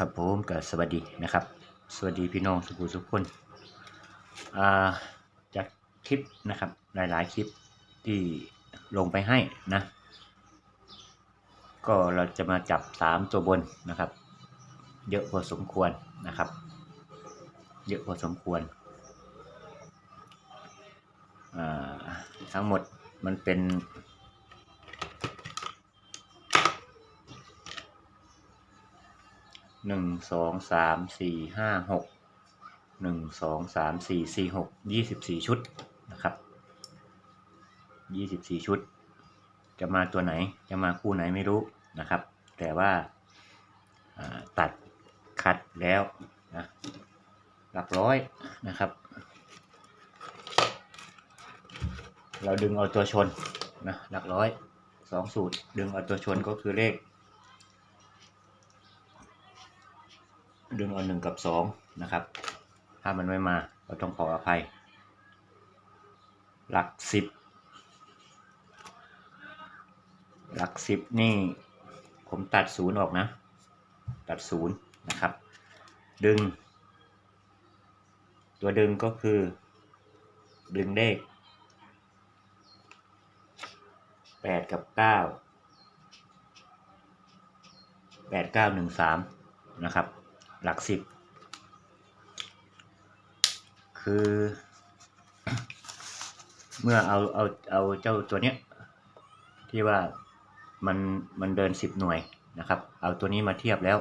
ครับผมก็สวัสดีนะครับ สวัสดีพี่น้องสุขุสุขคนาจากคลิปนะครับหลาย ๆ คลิปที่ลงไปให้นะ ก็เราจะมาจับสามตัวบนนะครับ เยอะพอสมควรนะครับ เยอะพอสมควร ทั้งหมดมันเป็น หนึ่งสองสามสี่ห้าหกหนึ่งสองสามสี่สี่หกยี่สิบสี่ชุดนะครับยี่สิบสี่ชุด จะมาตัวไหนจะมาคู่ไหนไม่รู้นะครับ แต่ว่าตัดคัดแล้วนะหลักร้อยนะครับ เราดึงเอาตัวชนนะหลักร้อยสองสูตร ดึงเอาตัวชนก็คือเลข ดึงเอาหนึ่งกับสองนะครับ ถ้ามันไม่มาก็ต้องขออภัย หลักสิบหลักสิบนี่ผมตัดศูนย์ออกนะ ตัดศูนย์นะครับ ดึง ตัวดึงก็คือ ดึงเลขแปดกับเก้าแปดเก้าหนึ่งสามนะครับ หลักสิบ คือ เมื่อเอาเอาเอาเจ้าตัวเนี้ย ที่ว่ามันมันเดินสิบหน่วยนะครับ เอาตัวนี้มาเทียบแล้ว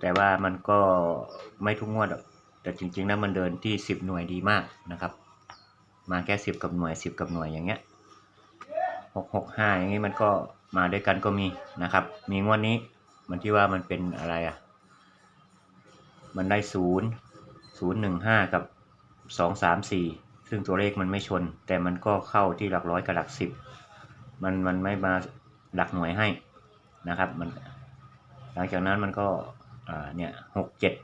แต่ว่ามันก็ไม่ทุกงวดหรอกแต่จริงๆแล้วมันเดินที่สิบหน่วยดีมากนะครับ มาแค่สิบกับหน่วยสิบกับหน่วยอย่างเงี้ยหกหกห้าอย่างงี้มันก็ มาด้วยกันก็มีนะครับ มีงวดนี้มันที่ว่ามันเป็นอะไรอะ มันได้ศูนย์ศูนย์หนึ่งห้ากับสองสามสี่ซึ่งตัวเลขมันไม่ชน แต่มันก็เข้าที่หลักร้อยกับหลักสิบมันมันไม่มาหลักหน่วยให้นะครับมันหลังจากนั้นมันก็อ่าเนี่ยหกเจ็ด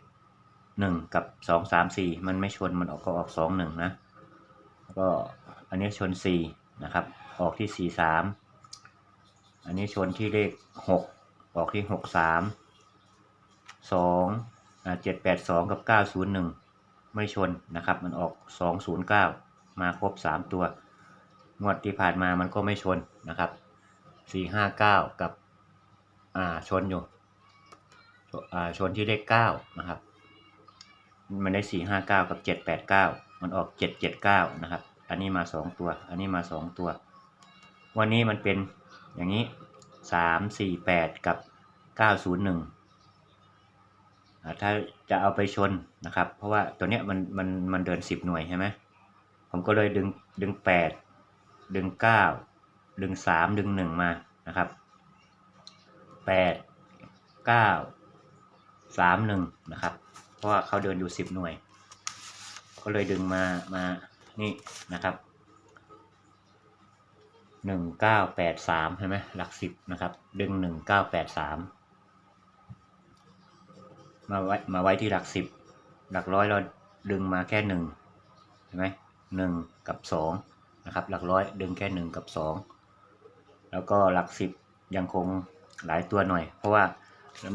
หนึ่งกับสองสามสี่มันไม่ชนมันออกก็ออกสองหนึ่งนะก็อันนี้ชนสี่นะครับ ออกที่สี่สาม อันนี้ชนที่เลขหกออกที่หกสามสองเจ็ดแปดสองกับเก้าศูนย์หนึ่งไม่ชนนะครับ มันออกสองศูนย์เก้ามาครบสามตัว งวดที่ผ่านมามันก็ไม่ชนนะครับสี่ห้าเก้ากับอ่าชนอยู่อ่าชนที่เลขเก้านะครับ มันได้สี่ห้าเก้ากับเจ็ดแปดเก้ามันออกเจ็ดเจ็ดเก้านะครับ อันนี้มาสองตัว อันนี้มาสองตัว วันนี้มันเป็น อย่างนี้สามสี่แปดกับเก้าศูนย์หนึ่งถ้าจะเอาไปชนนะครับ เพราะว่าตัวเนี้ยมันมันมันเดินสิบหน่วยใช่ไหมผมก็เลยดึงดึงแปดดึงเก้าดึงสามดึงหนึ่งมานะครับแปดเก้าสามหนึ่งนะครับ เพราะว่าเขาเดินอยู่สิบหน่วย ก็เลยดึงมามานี่นะครับ หนึ่งเก้าแปดสามใช่ไหมหลักสิบนะครับ ดึงหนึ่งเก้าแปดสามมาไว้มาไว้ที่หลักสิบหลักร้อยเราดึงมาแค่หนึ่งใช่ไหมหนึ่งกับสองนะครับหลักร้อยดึงแค่หนึ่งกับสองแล้วก็หลักสิบยังคงหลายตัวหน่อย เพราะว่า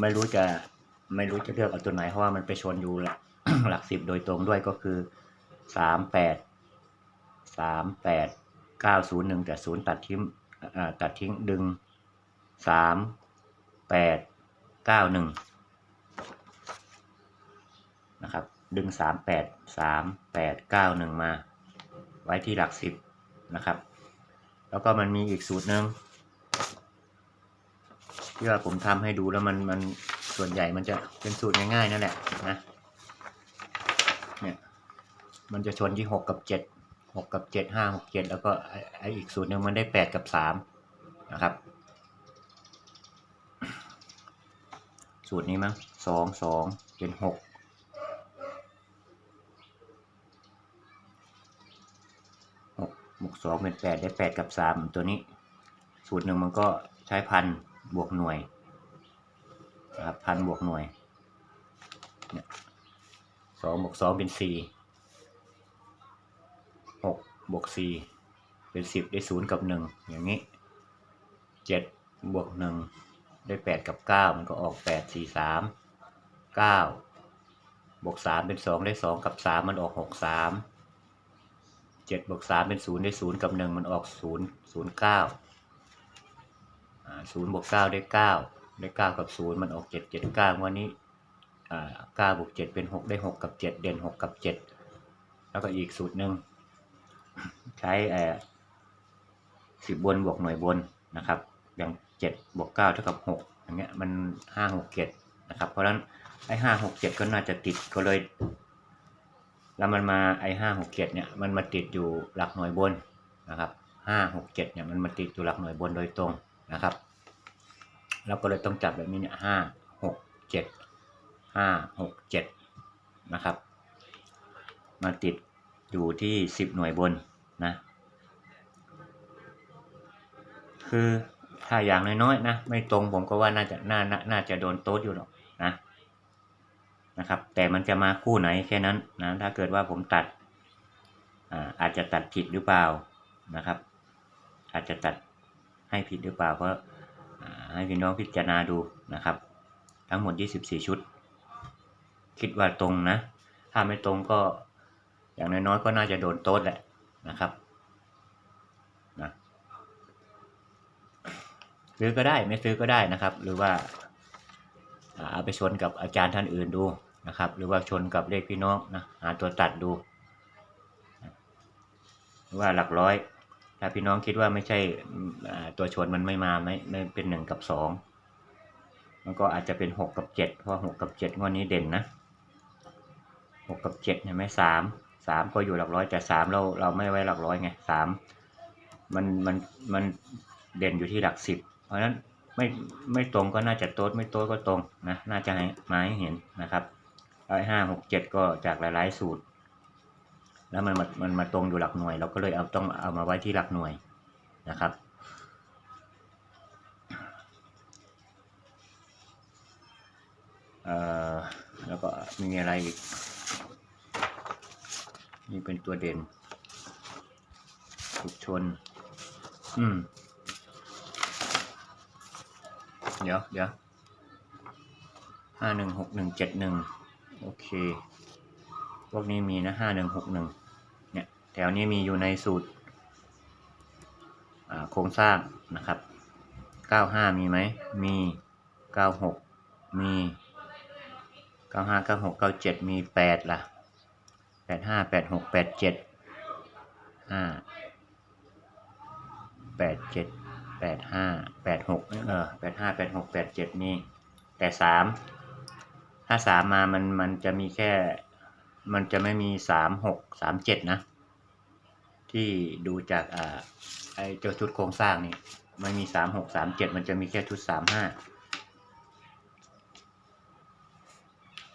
ไม่รู้จะไม่รู้จะเลือกเอาตัวไหนเพราะว่ามันไปชนอยู่หลักหลักสิบโดยตรงด้วยก็คือสามแปดสามแปด เก้าศูนย์หนึ่งแต่ศูนย์ตัดทิ้งตัดทิ้งดึงสามแปดเก้าหนึ่งนะครับ ดึงสามแปดสามแปดเก้าหนึ่งมา ไว้ที่หลักสิบนะครับ แล้วก็มันมีอีกสูตรหนึ่งที่ว่าผมทำให้ดูแล้วมันมันส่วนใหญ่มันจะเป็นสูตรง่ายๆนั่นแหละนะเนี่ยมันจะชนที่หกกับเจ็ด หกกับเจ็ดห้าหกเจ็ดแล้วก็ไอ้ไออีกสูตรหนึ่งมันได้แปดกับสามนะครับ สูตรนี้มั้งสองสองเป็นหกหกบวกสองเป็นแปดได้แปดกับสามตัวนี้ สูตรหนึ่งมันก็ใช้พันบวกหน่วยนะครับพันบวกหน่วยสองบวกสองเป็นสี่ บวกสี่เป็นสิบได้ศูนย์กับหนึ่งอย่างนี้เจ็ดบวกหนึ่งได้แปดกับเก้ามันก็ออกแปดสี่สามเก้าบวกสามเป็นสองได้สองกับสามมันออกหกสามเจ็ดบวกสามเป็นศูนย์ได้ศูนย์กับหนึ่งมันออกศูนย์ศูนย์เก้าศูนย์บวกเก้าได้เก้าได้เก้ากับศูนย์มันออกเจ็ดเจ็ดเก้าวันนี้เก้าบวกเจ็ดเป็นหกได้หกกับเจ็ดเด่นหกกับเจ็ดแล้วก็อีกสูตรหนึ่ง ใช้เอ่อสิบบนบวกหน่วยบนนะครับ อย่างเจ็ดบวกเก้าเท่ากับหกอย่างเงี้ยมันห้าหกเจ็ดนะครับเพราะฉะนั้นไอ้ห้าหกเจ็ดก็น่าจะติดก็เลย แล้วมันมาไอ้ห้าหกเจ็ดเนี่ยมันมาติดอยู่หลักหน่วยบนนะครับห้าหกเจ็ดเนี่ยมันมาติดอยู่หลักหน่วยบนโดยตรงนะครับเราก็เลยต้องจับแบบนี้เนี่ยห้าหกเจ็ดห้าหกเจ็ดนะครับ มาติด อยู่ที่สิบหน่วยบนนะ คือถ้าอย่างน้อยๆนะ ไม่ตรงผมก็ว่าน่าจะน่าน่าน่าจะโดนโต๊ดอยู่หรอกนะนะครับ แต่มันจะมาคู่ไหนแค่นั้นนะถ้าเกิดว่าผมตัดอาอาจจะตัดผิดหรือเปล่านะครับ อาจจะตัดให้ผิดหรือเปล่าเพราะให้พี่น้องพิจารณาดูนะครับ ทั้งหมด 24 ชุด คิดว่าตรงนะ ถ้าไม่ตรงก็ อย่างน้อยๆก็น่าจะโดนโต๊ดแหละนะครับนะซื้อก็ได้ไม่ซื้อก็ได้นะครับ หรือว่าเอาไปชนกับอาจารย์ท่านอื่นดูนะครับ หรือว่าชนกับเลขพี่น้องนะหาตัวตัดดูหรือว่าหลักร้อย ถ้าพี่น้องคิดว่าไม่ใช่ตัวชนมันไม่มาไม่ไม่เป็นหนึ่งกับสองมันก็อาจจะเป็นหกกับเจ็ดเพราะหกกับเจ็ดงวดนี้เด่นนะหกกับเจ็ดเห็นไหมสาม สามก็อยู่หลักร้อยแต่สามเราเราไม่ไว้หลักร้อยไงสามมันมันมันเด่นอยู่ที่หลักสิบเพราะฉะนั้นไม่ไม่ตรงก็น่าจะโต๊ดไม่โต๊ดก็ตรงนะน่าจะให้มาให้เห็นนะครับร้อยห้าหกเจ็ดก็จากหลาย ๆ สูตร แล้วมันมามันมาตรงอยู่หลักหน่วย เราก็เลยเอาต้องเอามาไว้ที่หลักหน่วยนะครับเอ่อแล้วก็มีอะไรอีก นี่เป็นตัวเด่นถูกชน อืม เดี๋ยวเดี๋ยวห้าหนึ่งหกหนึ่งเจ็ดหนึ่งโอเค พวกนี้มีนะห้าหนึ่งหกหนึ่งเนี่ย แถวนี้มีอยู่ในสูตรโครงสร้างนะครับเก้าห้ามีไหม มีเก้าหกมีเก้าห้าเก้าหกเก้าเจ็ดมีแปดล่ะ แปดห้าแปดหกแปดเจ็ดห้าแปดเจ็ดแปดห้าแปดหกเออแปดห้าแปดหกแปดเจ็ดนี่ แต่สามถ้าสามมามันมันจะมีแค่ มันจะไม่มีสามหกสามเจ็ดนะ ที่ดูจากอ่าไอเจ้าชุดโครงสร้างนี่ไม่มีสามหกสามเจ็ดมันจะมีแค่ชุดสามห้า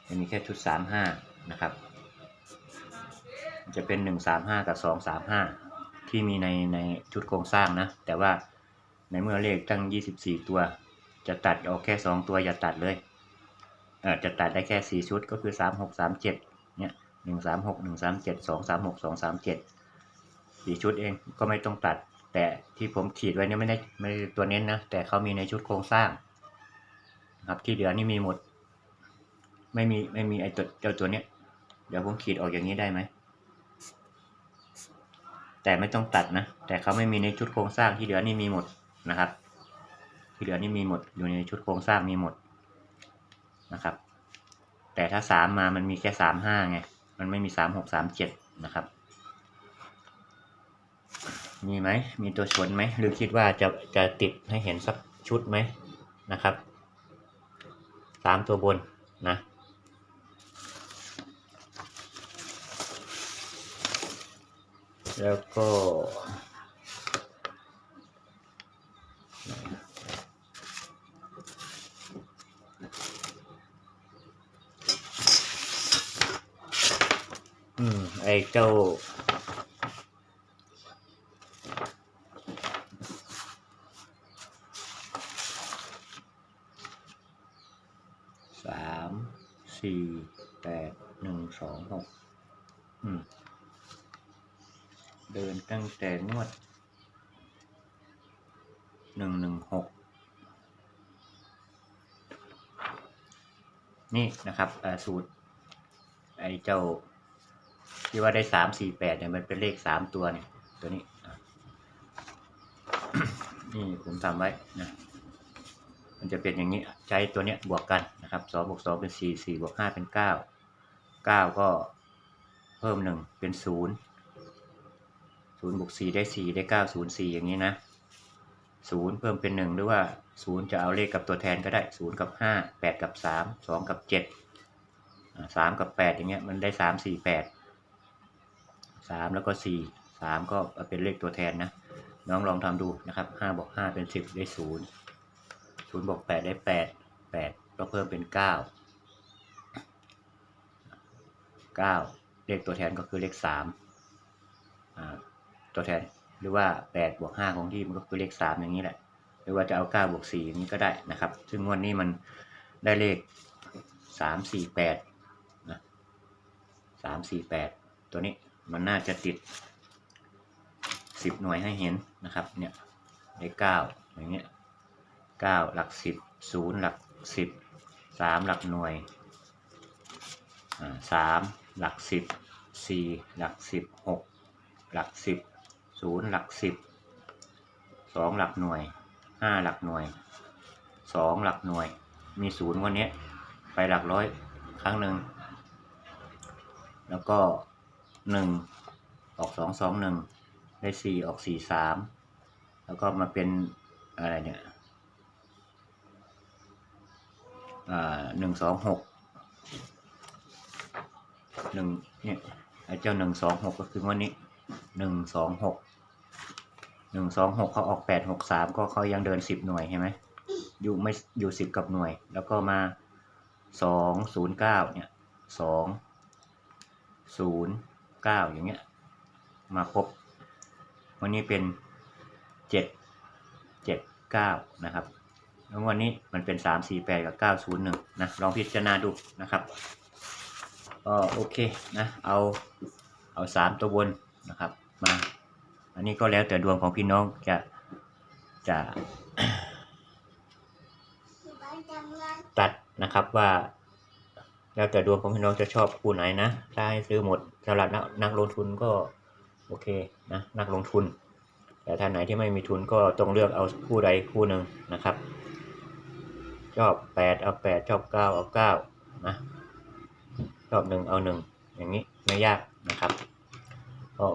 จะมีแค่ชุดสามห้านะครับ จะเป็นหนึ่งสามห้ากับสองสามห้าที่มีในในชุดโครงสร้างนะ แต่ว่าในเมื่อเลขตั้ง 24 ตัว จะตัดเอาแค่ 2 ตัวอย่าตัดเลยเออจะตัดได้แค่ 4 ชุดก็คือ 3 6 3 7 เนี่ย 1 3 6 1 3 7 2 3 6 2 3 7 4 ชุดเองก็ไม่ต้องตัด แต่ที่ผมขีดไว้นี่ไม่ได้ไม่ได้ตัวเน้นนะ แต่เขามีในชุดโครงสร้างครับที่เหลือนี่มีหมด ไม่มีไม่มีไอตัวเจ้าตัวเนี้ยเดี๋ยวผมขีดออกอย่างนี้ได้ไหม แต่ไม่ต้องตัดนะ แต่เขาไม่มีในชุดโครงสร้างที่เหลือนี่มีหมดนะครับ ที่เหลือนี่มีหมดอยู่ในชุดโครงสร้างมีหมดนะครับ แต่ถ้าสามมามันมีแค่สามห้าไงมันไม่มีสามหกสามเจ็ดนะครับ มีไหมมีตัวชนไหมหรือคิดว่าจะจะติดให้เห็นสักชุดไหมนะครับสามตัวบนนะ แล้วก็อืมไอ้เจ้า สามสี่แปดหนึ่งสองหกอืม เดิน ตั้งแต่นวดหนึ่งหนึ่งหกนี่นะครับอ่าสูตร ไอ้เจ้า ที่ว่าได้สามสี่แปดเนี่ยมันเป็นเลขสามตัวเนี่ยตัวนี้ นี่ผมทำไว้นะมันจะเป็นอย่างนี้ใช้ตัวเนี้ยบวกกันนะครับสองบวกสองเป็นสี่สี่บวกห้าเป็นเก้าเก้าก็เพิ่มหนึ่งเป็นศูนย์ ศูนย์บวกสี่ได้สี่ได้เก้าศูนย์สี่อย่างนี้นะศูนย์เพิ่มเป็นหนึ่งหรือว่าศูนย์จะเอาเลขกับตัวแทนก็ได้ศูนย์กับห้าแปดกับสามสองกับเจ็ดสามกับแปดอย่างเงี้ยมันได้สามสี่แปดสามแล้วก็สี่สามก็เป็นเลขตัวแทนนะน้องลองทำดูนะครับห้าบวกห้าเป็นสิบได้ศูนย์ศูนย์บวกแปดได้แปดแปดก็เพิ่มเป็นเก้าเก้าเลขตัวแทนก็คือเลขสามอ่า ตัวแทน หรือว่าแปดบวกห้าของที่มันก็คือเลขสามอย่างนี้แหละ หรือว่าจะเอาเก้าบวกสี่อย่างนี้ก็ได้นะครับ ซึ่งงวดนี้มันได้เลขสามสี่แปดนะสามสี่แปดตัวนี้มันน่าจะติดสิบหน่วยให้เห็นนะครับเนี่ยได้เก้าอย่างเงี้ยเก้าหลักสิบศูนย์หลักสิบสามหลักหน่วยอ่าสามหลักสิบสี่หลักสิบหกหลักสิบ ศูนย์หลักสิบสองหลักหน่วยห้าหลักหน่วยสองหลักหน่วย มีศูนย์วันนี้ไปหลักร้อยครั้งหนึ่ง แล้วก็หนึ่งออกสองสองหนึ่งได้สี่ออกสี่สามแล้วก็มาเป็นอะไรเนี่ยหนึ่งสองหกหนึ่งเนี่ยไอ้เจ้าหนึ่งสองหกก็คือวันนี้หนึ่งสองหก หนึ่งสองหกเขาออกแปดหกสามก็เขายังเดินสิบหน่วยใช่ไหมอยู่ไม่อยู่สิบกับหน่วย แล้วก็มาสองศูนย์เก้าเนี่ยสองศูนย์เก้าอย่างเงี้ยมาครบวันนี้เป็นเจ็ดเจ็ดเก้านะครับแล้ววันนี้มันเป็นสามสี่แปดกับเก้าศูนย์หนึ่งนะลองพิจารณาดูนะครับก็โอเคนะเอาเอาสามตัวบนนะครับมา อันนี้ก็แล้วแต่ดวงของพี่น้องจะจะตัดนะครับว่า แล้วแต่ดวงของพี่น้องจะชอบคู่ไหนนะถ้าให้ซื้อหมดสำหรับนักนักลงทุนก็โอเคนะนักลงทุน แต่ถ้านไหนที่ไม่มีทุนก็ต้องเลือกเอาคู่ใดคู่หนึ่งนะครับ ชอบแปดเอาแปดชอบเก้าเอาเก้านะชอบหนึ่งเอาหนึ่งอย่างนี้ไม่ยากนะครับ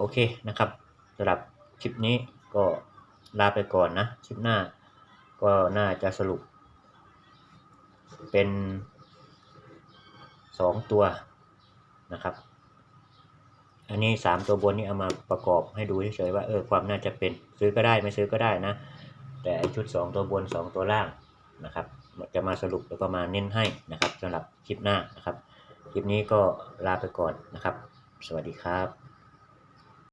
โอเคนะครับสำหรับ คลิปนี้ก็ลาไปก่อนนะ คลิปหน้าก็น่าจะสรุป เป็นสองตัวนะครับ อันนี้สามตัวบนนี่เอามาประกอบให้ดูเฉยๆว่าเออความน่าจะเป็นซื้อก็ได้ไม่ซื้อก็ได้นะ แต่ชุดสองตัวบนสองตัวล่างนะครับ จะมาสรุปแล้วก็มาเน้นให้นะครับสำหรับคลิปหน้านะครับ คลิปนี้ก็ลาไปก่อนนะครับ สวัสดีครับ